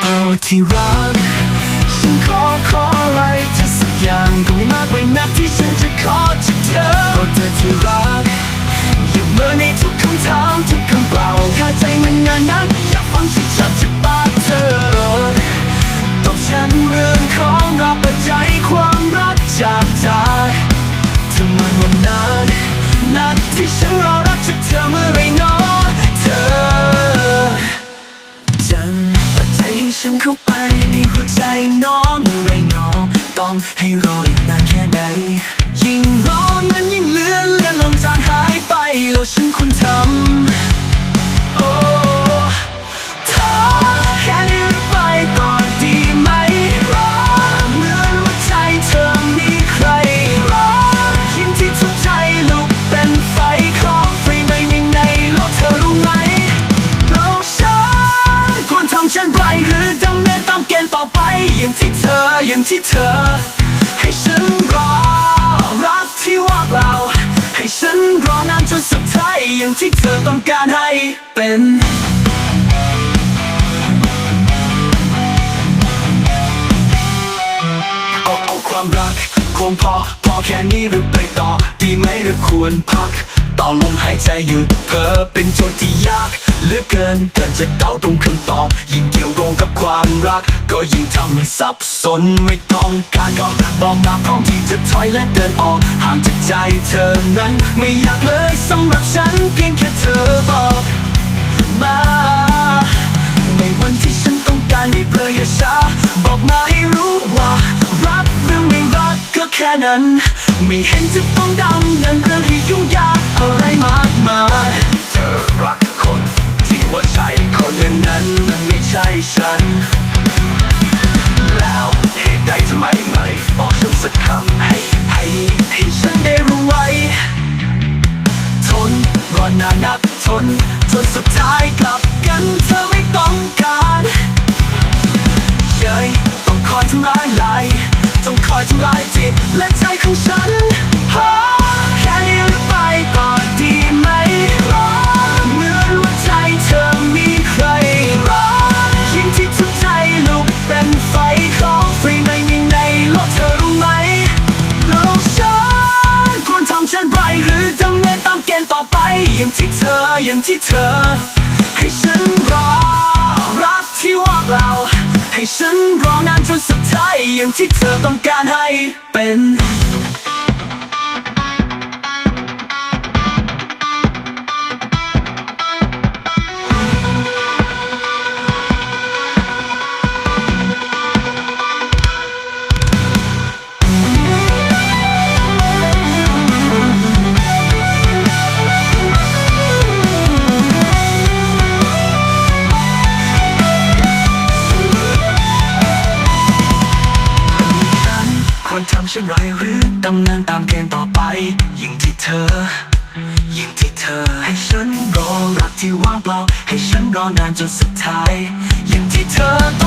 โอ้ที่รัก ฉันขอขออะไรเธอสักอย่างก็ไม่มากไปนักที่ฉันจะขอจากเธอโอ้เธอที่รักอย่าเมื่อในทุกคำถามทุกคำเปล่าข้าใจมันงานนักอยากฟังชัดชัดจากปากเธอตอบฉันเรื่องของราเปิดใจความ องให้รออีกนานแค่ไหนยิ่งรอนั้นยิ่งเลือนเลื่อนลงจางหายไปแล้วฉันควรทำ อย่างที่เธอย่างที่เธอ ให้ฉันรอ รักที่ว่างเปล่า ให้ฉันรอนานจนสุดท้ายอย่างที่เธอต้องการให้เป็นเอาเอาความรักคงพอ พอแค่นี้หรือไปต่อ ดีไหมหรือควรพัก ต่อลมหายใจหยุดเพ้อเป็นโจทย์ที่ยาก เหลือเกินเกินจะเดาตรงคำตอบ ยิ่งเกี่ยวโยงกับความรัก ก็ยิ่งทำให้สับสนไม่ต้องการก็บอกมาพร้อมที่จะถอยและเดินออกห่างจากใจเธอนั้น ไม่อยากเลยสำหรับฉันเพียงแค่เธอบอกมาในวันที่ฉันต้องการให้เพื่ออย่าช้าบอกมาให้รู้ว่า รักหรือไม่รักก็แค่นั้น ไม่เห็นจะต้องดำเนินเรื่องให้ยุ่งยากอะไรมาก ใช่ฉันแล้วเหตุใดทำไมไม่บอกฉันสักคำให้ให้ให้ฉันได้รู้ไว้ ทนรอนานนับทนจนสุดท้ายกลับกันเธอไม่ต้องการเย้ยต้องคอยทำร้ายไหลต้องคอยทำลายจิตและใจของฉัน อย่างที่เธออย่างที่เธอ ให้ฉันรอรักที่ว่างเปล่าให้ฉันรอนานจนสุดท้ายอย่างที่เธอต้องการให้เป็น ช่นไรหรือดำเนินตามเกณฑ์ต่อไป ยิ่งที่เธอ ยิ่งที่เธอ ให้ฉันรอรักที่ว่างเปล่า ให้ฉันรอนานจนสุดท้าย ยิ่งที่เธอ